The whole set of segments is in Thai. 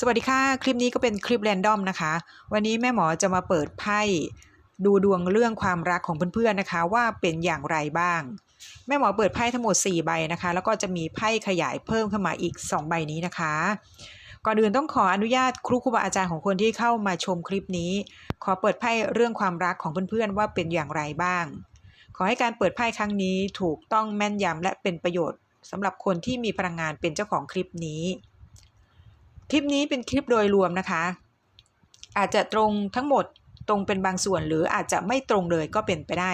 สวัสดีค่ะ คลิปนี้ก็เป็นคลิปแรนดอมนะคะ วันนี้แม่หมอจะมาเปิดไพ่ดูดวงเรื่องความรักของเพื่อนๆนะคะ ว่าเป็นอย่างไรบ้าง แม่หมอเปิดไพ่ทั้งหมด 4 ใบนะคะ แล้วก็จะมีไพ่ขยายเพิ่มขึ้นมาอีก 2 ใบนี้นะคะ ก่อนอื่นต้องขออนุญาตครูครูบาอาจารย์ของคนที่เข้ามาชมคลิปนี้ ขอเปิดไพ่เรื่องความรักของเพื่อนๆว่าเป็นอย่างไรบ้าง ขอให้การเปิดไพ่ครั้งนี้ถูกต้องแม่นยำและเป็นประโยชน์สำหรับคนที่มีพลังงานเป็นเจ้าของคลิปนี้ คลิปนี้เป็นคลิปโดยรวมนะคะ อาจจะตรงทั้งหมดตรงเป็นบางส่วนหรืออาจจะไม่ตรงเลยก็เป็นไปได้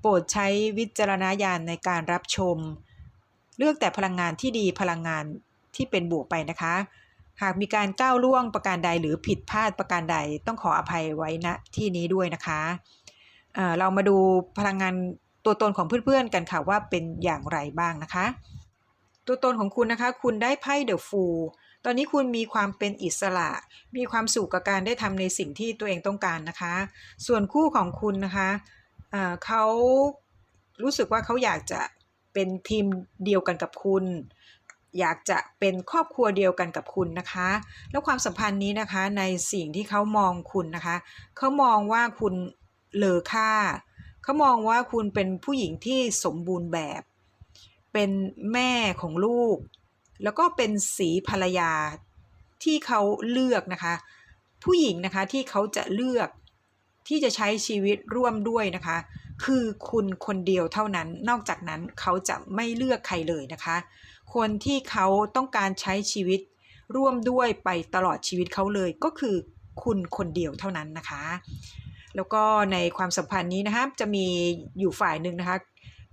โปรดใช้วิจารณญาณในการรับชม เลือกแต่พลังงานที่ดีพลังงานที่เป็นบวกไปนะคะ หากมีการก้าวล่วงประการใดหรือผิดพลาดประการใดต้องขออภัยไว้ณที่นี้ด้วยนะคะเออเรามาดูพลังงานตัวตนของเพื่อนๆกันค่ะว่าเป็นอย่างไรบ้างนะคะ ตัวตนของคุณนะคะ คุณได้ไพ่เดอะฟูล ตอนนี้คุณมีความเป็นอิสระ มีความสุขกับการได้ทำในสิ่งที่ตัวเองต้องการนะคะ ส่วนคู่ของคุณนะคะเขารู้สึกว่าเขาอยากจะเป็นทีมเดียวกันกับคุณ อยากจะเป็นครอบครัวเดียวกันกับคุณนะคะ แล้วความสัมพันธ์นี้นะคะในสิ่งที่เขามองคุณนะคะเขามองว่าคุณเลอค่าเขามองว่าคุณเป็นผู้หญิงที่สมบูรณ์แบบ เป็นแม่ของลูก แล้วก็เป็นสีภรรยาที่เขาเลือกนะคะ ผู้หญิงนะคะที่เขาจะเลือกที่จะใช้ชีวิตร่วมด้วยนะคะ คือคุณคนเดียวเท่านั้น นอกจากนั้นเขาจะไม่เลือกใครเลยนะคะ คนที่เขาต้องการใช้ชีวิตร่วมด้วยไปตลอดชีวิตเขาเลยก็คือคุณคนเดียวเท่านั้นนะคะ แล้วก็ในความสัมพันธ์นี้นะคะจะมีอยู่ฝ่ายหนึ่งนะคะ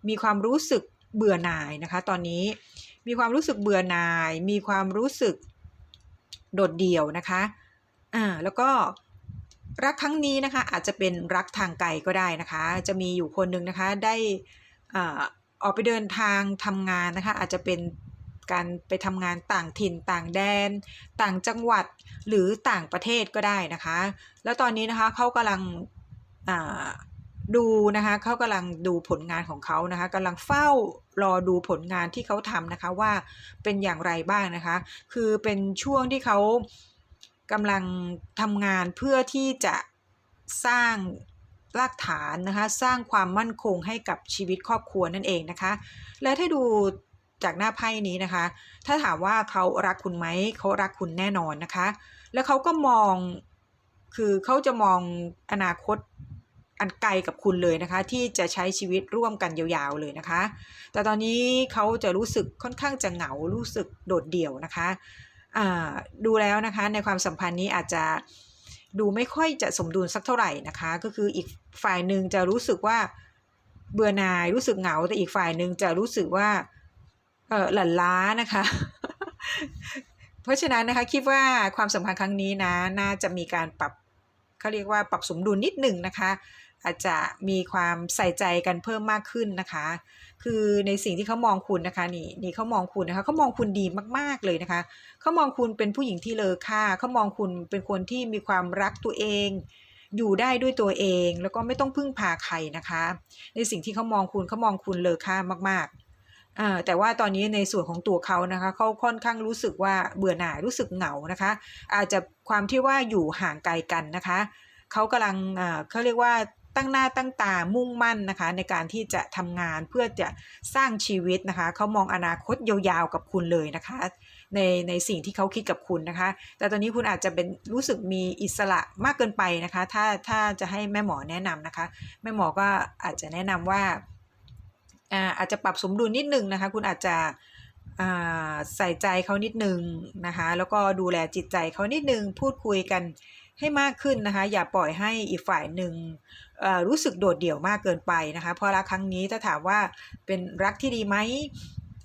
มีความรู้สึกเบื่อหน่ายนะคะ ตอนนี้ มีความรู้สึกเบื่อหน่าย มีความรู้สึกโดดเดี่ยวนะคะอ่าแล้วก็รักครั้งนี้นะคะอาจจะเป็นรักทางไกลก็ได้นะคะ จะมีอยู่คนหนึ่งนะคะได้อ่าออกไปเดินทางทำงานนะคะ อาจจะเป็นการไปทำงานต่างถิ่นต่างแดน ต่างจังหวัดหรือต่างประเทศก็ได้นะคะ แล้วตอนนี้นะคะเขากำลังอ่า ดูนะคะเขากำลังดูผลงานของเขานะคะกำลังเฝ้ารอดูผลงานที่เขาทำนะคะว่าเป็นอย่างไรบ้างนะคะ คือเป็นช่วงที่เขากำลังทำงานเพื่อที่จะสร้างรากฐานนะคะสร้างความมั่นคงให้กับชีวิตครอบครัวนั่นเองนะคะ และถ้าดูจากหน้าไพ่นี้นะคะ ถ้าถามว่าเขารักคุณไหมเขารักคุณแน่นอนนะคะ แล้วเขาก็มองคือเขาจะมองอนาคต อันไกลกับคุณเลยนะคะ ที่จะใช้ชีวิตร่วมกันยาวๆเลยนะคะ แต่ตอนนี้เขาจะรู้สึกค่อนข้างจะเหงารู้สึกโดดเดี่ยวนะคะดูแล้วนะคะในความสัมพันธ์นี้อาจจะดูไม่ค่อยจะสมดุลสักเท่าไหร่นะคะ ก็คืออีกฝ่ายหนึ่งจะรู้สึกว่าเบื่อหน่ายรู้สึกเหงา แต่อีกฝ่ายหนึ่งจะรู้สึกว่าเออหลั่นล้านะคะ เพราะฉะนั้นนะคะคิดว่าความสัมพันธ์ครั้งนี้นะน่าจะมีการปรับเขาเรียกว่าปรับสมดุลนิดหนึ่งนะคะ อาจจะมีความใส่ใจกันเพิ่มมากขึ้นนะคะ คือในสิ่งที่เขามองคุณนะคะนี่นี่เขามองคุณนะคะเขามองคุณดีมากๆเลยนะคะเขามองคุณเป็นผู้หญิงที่เลอค่าเขามองคุณเป็นคนที่มีความรักตัวเอง อยู่ได้ด้วยตัวเอง แล้วก็ไม่ต้องพึ่งพาใครนะคะ ในสิ่งที่เขามองคุณเขามองคุณเลอค่ามากๆอ่าแต่ว่าตอนนี้ในส่วนของตัวเขานะคะเขาค่อนข้างรู้สึกว่าเบื่อหน่ายรู้สึกเหงานะคะ อาจจะความที่ว่าอยู่ห่างไกลกันนะคะเขากำลังเขาเรียกว่า ตั้งหน้าตั้งตามุ่งมั่นนะคะ ในการที่จะทำงานเพื่อจะสร้างชีวิตนะคะเขามองอนาคตยาวๆกับคุณเลยนะคะในในสิ่งที่เขาคิดกับคุณนะคะ แต่ตอนนี้คุณอาจจะเป็นรู้สึกมีอิสระมากเกินไปนะคะ ถ้าถ้าจะให้แม่หมอแนะนำนะคะ แม่หมอก็อาจจะแนะนำว่าอ่าอาจจะปรับสมดุลนิดนึงนะคะ คุณอาจจะใส่ใจเขานิดนึงนะคะ แล้วก็ดูแลจิตใจเขานิดนึง พูดคุยกัน ให้มากขึ้นนะคะ อย่าปล่อยให้อีกฝ่ายหนึ่งรู้สึกโดดเดี่ยวมากเกินไปนะคะ เพราะรักครั้งนี้ถ้าถามว่าเป็นรักที่ดีไหม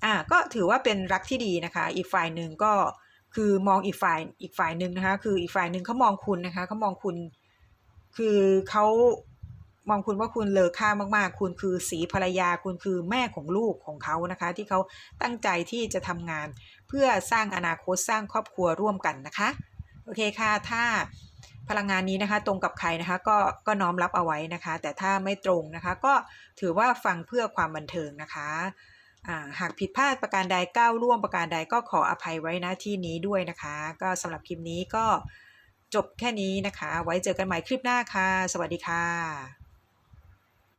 อ่าก็ถือว่าเป็นรักที่ดีนะคะ อีกฝ่ายหนึ่งก็คือมองอีกฝ่ายอีกฝ่ายหนึ่งนะคะ คืออีกฝ่ายหนึ่งเขามองคุณนะคะเขามองคุณ คือเขามองคุณว่าคุณเลอค่ามากๆ คุณคือสีภรรยา คุณคือแม่ของลูกของเขานะคะ ที่เขาตั้งใจที่จะทำงาน เพื่อสร้างอนาคตสร้างครอบครัวร่วมกันนะคะ โอเคค่ะ ถ้า พลังงานนี้นะคะตรงกับใครนะคะก็ก็น้อมรับเอาไว้นะคะ แต่ถ้าไม่ตรงนะคะ ก็ถือว่าฟังเพื่อความบันเทิงนะคะหากผิดพลาดประการใดก้าวล่วงประการใดก็ขออภัยไว้นะที่นี้ด้วยนะคะ ก็สำหรับคลิปนี้ก็จบแค่นี้นะคะ ไว้เจอกันใหม่คลิปหน้าค่ะ สวัสดีค่ะ